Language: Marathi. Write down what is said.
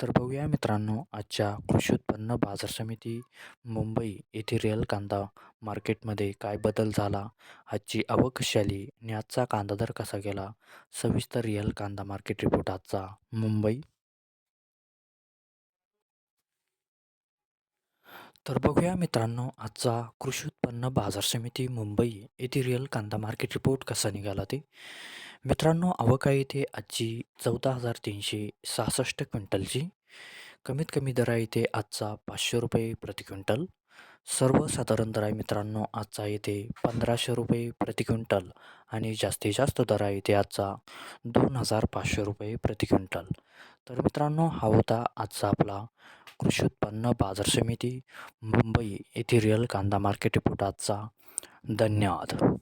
तर बघूया मित्रांनो आजच्या कृषी उत्पन्न बाजार समिती मुंबई येथे रिअल कांदा मार्केटमध्ये काय बदल झाला? आजची आवक कशी आली आणि आजचा कांदा दर कसा गेला? सविस्तर रिअल कांदा मार्केट रिपोर्ट आजचा मुंबई. तर बघूया मित्रांनो आजचा कृषी उत्पन्न बाजार समिती मुंबई येथे रिअल कांदा मार्केट रिपोर्ट कसा निघाला ते? मित्रांनो आवक आहे इथे आजची चौदा हजार तीनशे सहासष्ट क्विंटलची. कमीत कमी दर आहे इथे आजचा पाचशे रुपये प्रति क्विंटल. सर्वसाधारण दर आहे मित्रांनो आजचा येथे पंधराशे रुपये प्रति क्विंटल आणि जास्तीत जास्त दर आहे इथे आजचा दोन हजार पाचशे रुपये प्रति क्विंटल. तर मित्रांनो हा होता आजचा आपला कृषी उत्पन्न बाजार समिती मुंबई येथे रिअल कांदा मार्केट रिपोर्ट आजचा. धन्यवाद.